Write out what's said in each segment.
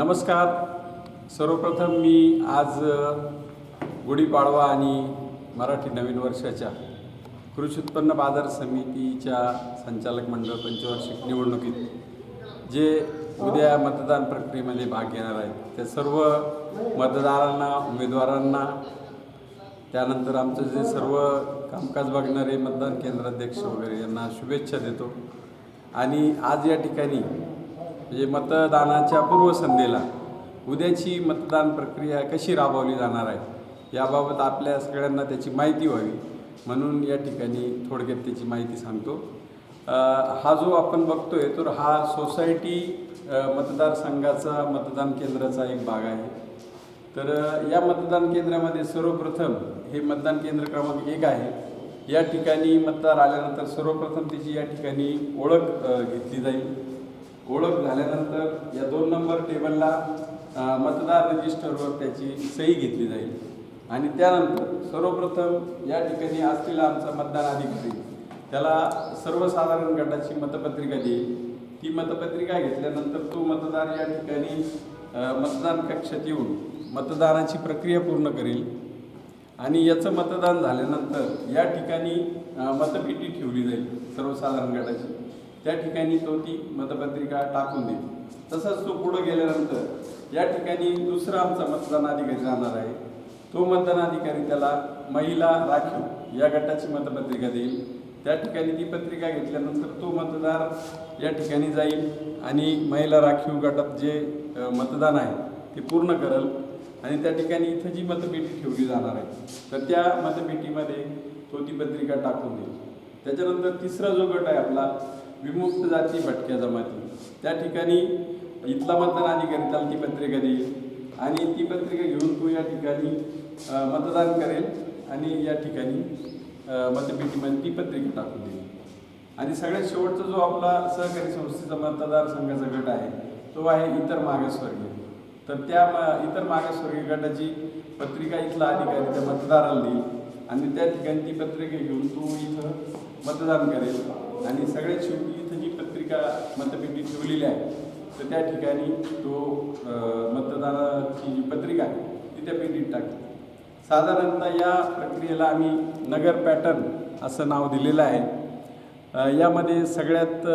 नमस्कार. सर्वप्रथम मी आज गुढीपाडवा आणि मराठी नवीन वर्षाच्या कृषी उत्पन्न बाजार समितीच्या संचालक मंडळ पंचवार्षिक निवडणुकीत जे उद्या मतदान प्रक्रियेमध्ये भाग घेणार आहेत त्या सर्व मतदारांना उमेदवारांना त्यानंतर आमचं जे सर्व कामकाज बघणारे मतदान केंद्राध्यक्ष वगैरे यांना शुभेच्छा देतो. आणि आज या ठिकाणी म्हणजे मतदानाच्या पूर्वसंध्येला उद्याची मतदान प्रक्रिया कशी राबवली जाणार आहे याबाबत आपल्या सगळ्यांना त्याची माहिती व्हावी. म्हणून या ठिकाणी थोडक्यात त्याची माहिती सांगतो. हा जो आपण बघतो आहे तर हा सोसायटी मतदारसंघाचा मतदान केंद्राचा एक भाग आहे. तर या मतदान केंद्रामध्ये सर्वप्रथम हे मतदान केंद्र क्रमांक एक आहे. या ठिकाणी मतदार आल्यानंतर सर्वप्रथम त्याची या ठिकाणी ओळख घेतली जाईल. ओळख झाल्यानंतर या दोन नंबर टेबलला मतदार रजिस्टरवर त्याची सही घेतली जाईल. आणि त्यानंतर सर्वप्रथम या ठिकाणी असलेला आमचा मतदान अधिकारी त्याला सर्वसाधारण गटाची मतपत्रिका देईल. ती मतपत्रिका घेतल्यानंतर तो मतदार या ठिकाणी मतदान कक्षात येऊन मतदानाची प्रक्रिया पूर्ण करेल. आणि याचं मतदान झाल्यानंतर या ठिकाणी मतपेटी ठेवली जाईल सर्वसाधारण गटाची. त्या ठिकाणी तो ती मतपत्रिका टाकून देईल. तसंच तो पुढं गेल्यानंतर या ठिकाणी दुसरा आमचा मतदान अधिकारी राहणार आहे. तो मतदान अधिकारी त्याला महिला राखीव या गटाची मतपत्रिका देईल. त्या ठिकाणी ती पत्रिका घेतल्यानंतर तो मतदार या ठिकाणी जाईल आणि महिला राखीव गटात जे मतदान आहे ते पूर्ण करल आणि त्या ठिकाणी इथं जी मतपेटी ठेवली जाणार आहे तर त्या मतपेटीमध्ये तो ती पत्रिका टाकून देईल. त्याच्यानंतर तिसरा जो गट आहे आपला विमुक्त जाती भटक्या जमाती. त्या ठिकाणी इथला मतदान अधिकारी त्याला ती पत्रिका देईल आणि ती पत्रिका घेऊन तो या ठिकाणी मतदान करेल आणि या ठिकाणी मतपेटीमध्ये ती पत्रिका टाकून देईल आणि सगळ्यात शेवटचा जो आपला सहकारी संस्थेचा मतदारसंघाचा गट आहे तो आहे इतर मागासवर्गीय. तर त्या म- इतर मागासवर्गीय गटाची पत्रिका इथला अधिकारी त्या मतदाराला देईल आणि त्या ठिकाणी ती पत्रिका घेऊन तो इथं मतदान करेल. आणि सगळ्यात शेवटी इथं जी पत्रिका मतपेटी ठेवलेली आहे तर त्या ठिकाणी तो मतदानाची जी पत्रिका आहे ती त्या पेटीत टाकेल. साधारणतः या प्रक्रियेला आम्ही नगर पॅटर्न असं नाव दिलेलं आहे. यामध्ये सगळ्यात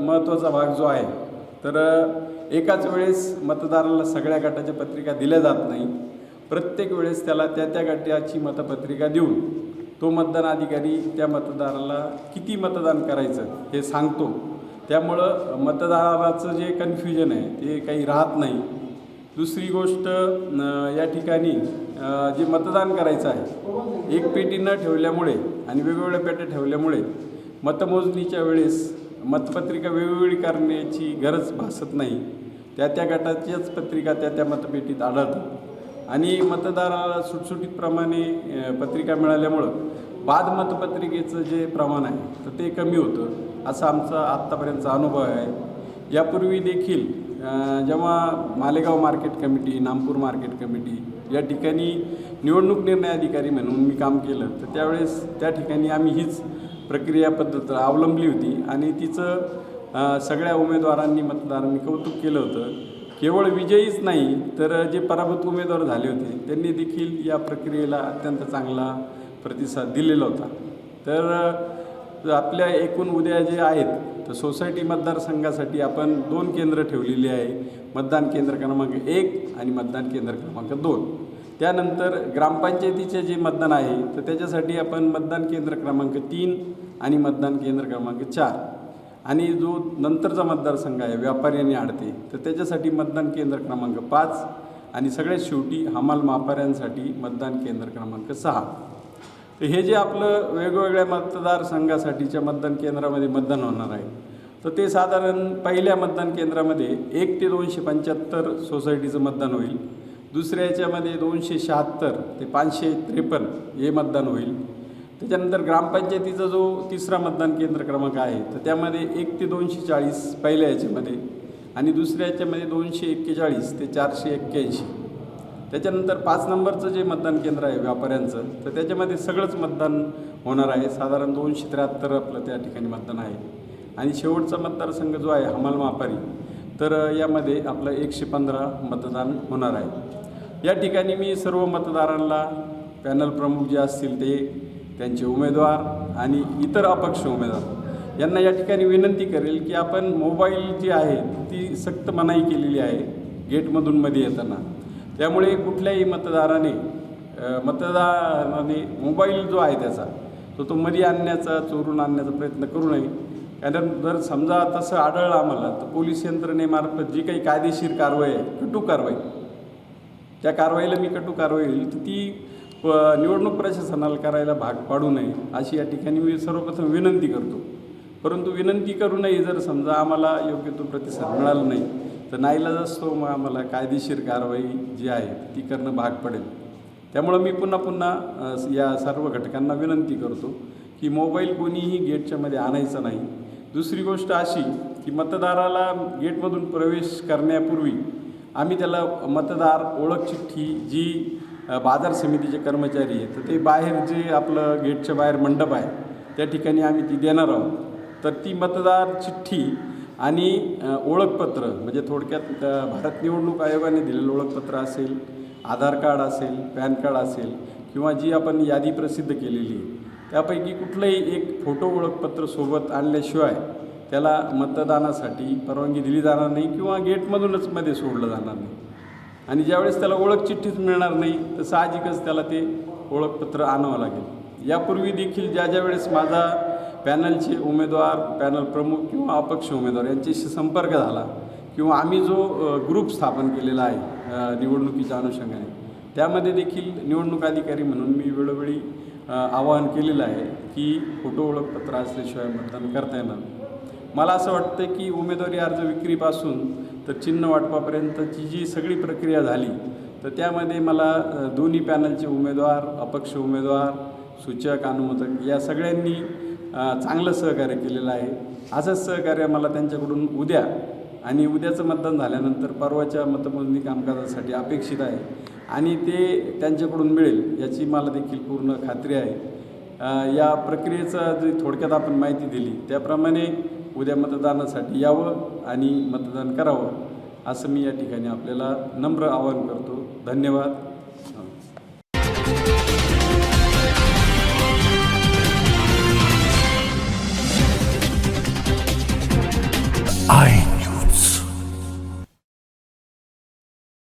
महत्त्वाचा भाग जो आहे तर एकाच वेळेस मतदाराला सगळ्या गटाच्या पत्रिका दिल्या जात नाही. प्रत्येक वेळेस त्याला त्या त्या गटाची मतपत्रिका देऊन तो मतदान अधिकारी त्या मतदाराला किती मतदान करायचं हे सांगतो. त्यामुळं मतदाराचं जे कन्फ्युजन आहे ते काही राहत नाही. दुसरी गोष्ट या ठिकाणी जे मतदान करायचं आहे एक पेटी न ठेवल्यामुळे आणि वेगवेगळ्या पेट्या ठेवल्यामुळे मतमोजणीच्या वेळेस मतपत्रिका वेगवेगळी करण्याची गरज भासत नाही. त्या त्या गटाच्याच पत्रिका त्या त्या मतपेटीत आढळतात. आणि मतदाराला सुटसुटीतप्रमाणे पत्रिका मिळाल्यामुळं बाद मतपत्रिकेचं जे प्रमाण आहे तर ते कमी होतं असा आमचा आत्तापर्यंतचा अनुभव आहे. यापूर्वी देखील जेव्हा Malegaon market committee Nampur market committee या ठिकाणी निवडणूक निर्णय अधिकारी म्हणून मी काम केलं तर त्यावेळेस त्या ठिकाणी आम्ही हीच प्रक्रिया पद्धत अवलंबली होती आणि तिचं सगळ्या उमेदवारांनी मतदारांनी कौतुक केलं होतं. केवळ विजयीच नाही तर जे पराभूत उमेदवार झाले होते त्यांनी देखील या प्रक्रियेला अत्यंत चांगला प्रतिसाद दिलेला होता. तर आपल्या एकूण उद्या जे आहेत तर सोसायटी मतदारसंघासाठी आपण दोन केंद्र ठेवलेली आहे. मतदान केंद्र क्रमांक एक आणि मतदान केंद्र क्रमांक दोन. त्यानंतर ग्रामपंचायतीचे जे मतदान आहे तर त्याच्यासाठी आपण मतदान केंद्र क्रमांक तीन आणि मतदान केंद्र क्रमांक चार. आणि जो नंतरचा मतदारसंघ आहे व्यापारी आणि आडते तर त्याच्यासाठी मतदान केंद्र क्रमांक पाच आणि सगळ्यात शेवटी हमाल मापाऱ्यांसाठी मतदान केंद्र क्रमांक सहा. तर हे जे आपलं वेगवेगळ्या मतदारसंघासाठीच्या मतदान केंद्रामध्ये मतदान होणार आहे तर ते साधारण पहिल्या मतदान केंद्रामध्ये एक ते दोनशे पंच्याहत्तर सोसायटीचं मतदान होईल दुसऱ्या याच्यामध्ये दोनशे शहात्तर ते पाचशे त्रेपन्न हे मतदान होईल त्याच्यानंतर ग्रामपंचायतीचा जो तिसरा मतदान केंद्र क्रमांक आहे तर त्यामध्ये एक ते दोनशे चाळीस पहिल्या याच्यामध्ये आणि दुसऱ्या याच्यामध्ये दोनशे एक्केचाळीस ते चारशे एक्क्याऐंशी. त्याच्यानंतर पाच नंबरचं जे मतदान केंद्र आहे व्यापाऱ्यांचं तर त्याच्यामध्ये सगळंच मतदान होणार आहे. साधारण दोनशे त्र्याहत्तर आपलं त्या ठिकाणी मतदान आहे. आणि शेवटचा मतदारसंघ जो आहे हमाल मापारी तर यामध्ये आपलं एकशे पंधरा मतदान होणार आहे. या ठिकाणी मी सर्व मतदारांना पॅनल प्रमुख जे असतील ते त्यांचे उमेदवार आणि इतर अपक्ष उमेदवार. यांना या ठिकाणी विनंती करेल की आपण मोबाईल जी आहे ती सक्त मनाई केलेली आहे गेटमधून मध्ये येताना. त्यामुळे कुठल्याही मतदाराने मतदाराने मोबाईल जो आहे त्याचा तो तो मध्ये आणण्याचा चोरून आणण्याचा प्रयत्न करू नये. कारण जर समजा तसं आढळलं आम्हाला तर पोलीस यंत्रणेमार्फत जी काही कायदेशीर कारवाई आहे कटू कारवाई. त्या कारवाईला मी कटू कारवाई होईल तर ती प- निवडणूक प्रशासनाला करायला भाग पाडू नये अशी या ठिकाणी मी सर्वप्रथम विनंती करतो. परंतु विनंती करूनही जर समजा आम्हाला योग्य तो प्रतिसाद मिळाला नाही तर नाईलाज असतो मग आम्हाला कायदेशीर कारवाई जी आहे ती करणं भाग पडेल. त्यामुळं मी पुन्हा पुन्हा या सर्व घटकांना विनंती करतो की मोबाईल कोणीही गेटच्या मध्ये आणायचा नाही. दुसरी गोष्ट अशी की मतदाराला गेटमधून प्रवेश करण्यापूर्वी आम्ही त्याला मतदार ओळख चिठ्ठी जी बाजार समितीचे कर्मचारी आहेत तर ते बाहेर जे आपलं गेटच्या बाहेर मंडप आहे त्या ठिकाणी आम्ही ती देणार आहोत. तर ती मतदार चिठ्ठी आणि ओळखपत्र म्हणजे थोडक्यात भारत निवडणूक आयोगाने दिलेलं ओळखपत्र असेल आधार कार्ड असेल पॅन कार्ड असेल किंवा जी आपण यादी प्रसिद्ध केलेली आहे त्यापैकी कुठलंही एक फोटो ओळखपत्र सोबत आणल्याशिवाय त्याला मतदानासाठी परवानगी दिली जाणार नाही किंवा गेटमधूनच मध्ये सोडलं जाणार नाही. आणि ज्यावेळेस त्याला ओळख चिठ्ठीच मिळणार नाही तर साहजिकच त्याला ते ओळखपत्र आणावं लागेल. यापूर्वी देखील ज्या ज्या वेळेस माझा पॅनलचे उमेदवार पॅनल प्रमुख किंवा अपक्ष उमेदवार यांच्याशी संपर्क झाला किंवा आम्ही जो ग्रुप स्थापन केलेला आहे निवडणुकीच्या अनुषंगाने त्यामध्ये देखील निवडणूक अधिकारी म्हणून मी वेळोवेळी आवाहन केलेलं आहे की फोटो ओळखपत्र असल्याशिवाय मतदान करता येणार मला असं वाटतं की उमेदवारी अर्ज विक्रीपासून तर चिन्ह वाटपापर्यंतची जी सगळी प्रक्रिया झाली तर त्यामध्ये मला दोन्ही पॅनलचे उमेदवार अपक्ष उमेदवार सूचक अनुमोदक या सगळ्यांनी चांगलं सहकार्य केलेलं आहे. असंच सहकार्य मला त्यांच्याकडून उद्या आणि उद्याचं मतदान झाल्यानंतर परवाच्या मतमोजणी कामकाजासाठी अपेक्षित आहे आणि ते त्यांच्याकडून मिळेल याची मला देखील पूर्ण खात्री आहे. या प्रक्रियेचा जी थोडक्यात आपण माहिती दिली त्याप्रमाणे उद्या मतदानासाठी यावं आणि मतदान करावं असं मी या ठिकाणी आपल्याला नम्र आवाहन करतो. धन्यवाद. I